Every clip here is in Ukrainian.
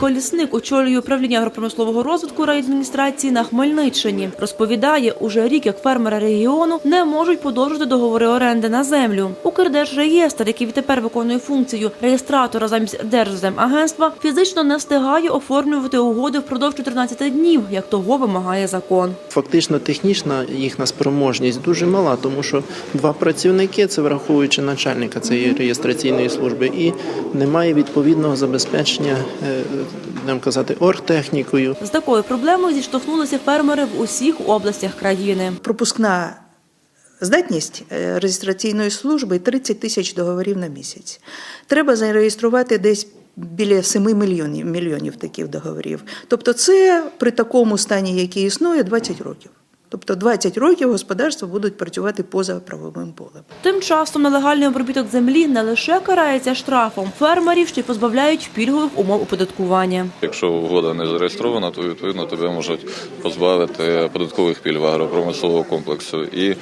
Дмитро Лісник очолює управління агропромислового розвитку райадміністрації на Хмельниччині. Розповідає, уже рік як фермери регіону не можуть подовжити договори оренди на землю. Укрдержреєстр, який відтепер виконує функцію реєстратора замість Держземагентства, фізично не встигає оформлювати угоди впродовж 14 днів, як того вимагає закон. Фактично технічна їхня спроможність дуже мала, тому що два працівники, це враховуючи начальника цієї реєстраційної служби, і немає відповідного забезпечення, е, будемо казати, оргтехнікою. З такою проблемою зіштовхнулися фермери в усіх областях країни. пропускна здатність е, реєстраційної служби 30 тисяч договорів на місяць. Треба зареєструвати десь. Біля 7 мільйонів, мільйонів таких договорів. Тобто, це при такому стані, який існує, 20 років. Тобто 20 років господарства будуть працювати поза правовим полем. Тим часом нелегальний обробіток землі не лише карається штрафом, фермерів ще й позбавляють пільгових умов оподаткування. Якщо угода не зареєстрована, то відповідно тебе можуть позбавити податкових пільг агропромислового комплексу. І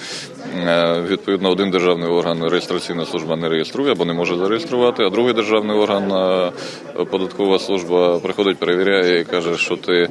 е, відповідно один державний орган реєстраційна служба не реєструє або не може зареєструвати, а другий державний орган е, податкова служба приходить, перевіряє і каже, що ти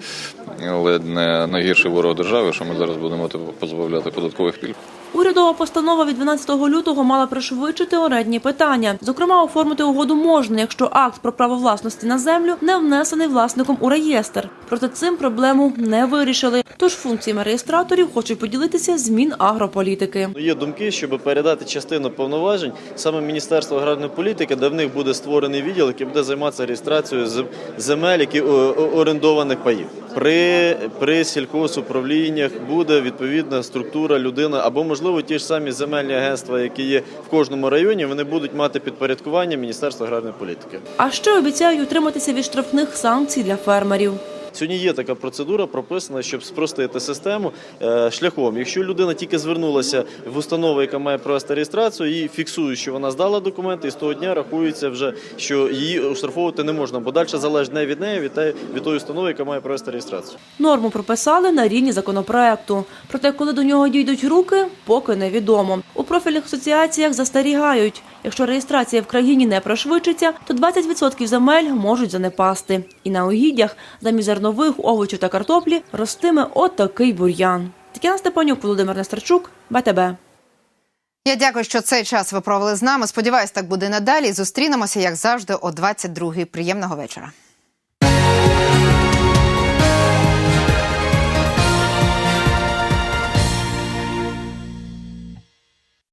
ледь не найгірший ворог держави, що ми зараз будемо тебе позбавляти податкових пільг. Урядова постанова від 12 лютого мала пришвидшити орендні питання. Зокрема, оформити угоду можна, якщо акт про право власності на землю не внесений власником у реєстр. Проте цим проблему не вирішили. Тож функціями реєстраторів хочуть поділитися з Мінагрополітики. Є думки, щоб передати частину повноважень саме Міністерству аграрної політики, де в них буде створений відділ, який буде займатися реєстрацією зем- земель, які орендованих паїв. При, при сільхозуправліннях буде відповідна структура людина, або можливо ті ж самі земельні агентства, які є в кожному районі, вони будуть мати підпорядкування Міністерства аграрної політики. А ще обіцяють утриматися від штрафних санкцій для фермерів. Сьогодні є така процедура прописана, щоб спростити систему е, шляхом. Якщо людина тільки звернулася в установу, яка має провести реєстрацію, її фіксують, що вона здала документи, і з того дня рахується вже, що її оштрафовувати не можна, бо далі залежить не від неї, від, тої установи, яка має провести реєстрацію. Норму прописали на рівні законопроекту. Проте, коли до нього дійдуть руки, поки невідомо. У профільних асоціаціях застерігають. Якщо реєстрація в країні не пришвидшиться, то 20% земель можуть занепасти. І на угіддях замість зернових, овочів та картоплі ростиме отакий бур'ян. Тетяна Степанюк, Володимир Нестерчук, БТБ. Я дякую, що цей час ви провели з нами. Сподіваюсь, так буде надалі. Зустрінемося, як завжди, о 22-й. Приємного вечора.